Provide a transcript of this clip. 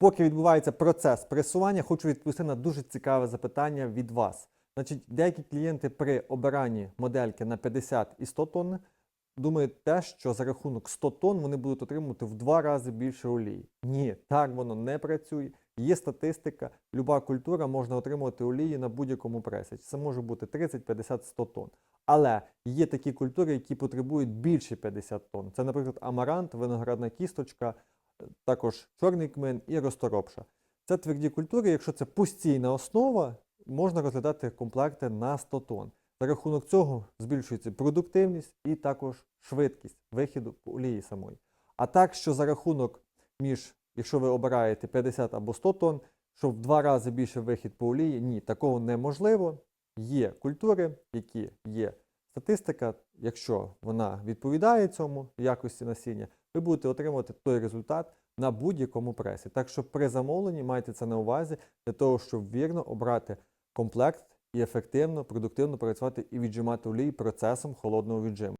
Поки відбувається процес пресування, хочу відповісти на дуже цікаве запитання від вас. Значить, деякі клієнти при обиранні модельки на 50 і 100 тонн думають те, що за рахунок 100 тонн вони будуть отримувати в два рази більше олії. Ні, так воно не працює. Є статистика, люба культура можна отримувати олії на будь-якому пресі. Це може бути 30, 50, 100 тонн. Але є такі культури, які потребують більше 50 тонн. Це, наприклад, амарант, виноградна кісточка, також чорний кмин і розторопша. Це тверді культури, якщо це постійна основа, можна розглядати комплекти на 100 тонн. За рахунок цього збільшується продуктивність і також швидкість вихіду олії самої. А так, що за рахунок між, якщо ви обираєте 50 або 100 тонн, щоб в два рази більше вихід по олії, ні, такого неможливо. Є культури, які є статистика, якщо вона відповідає цьому якості насіння, ви будете отримувати той результат на будь-якому пресі. Так що при замовленні майте це на увазі для того, щоб вірно обрати комплект і ефективно, продуктивно працювати і віджимати олій процесом холодного віджиму.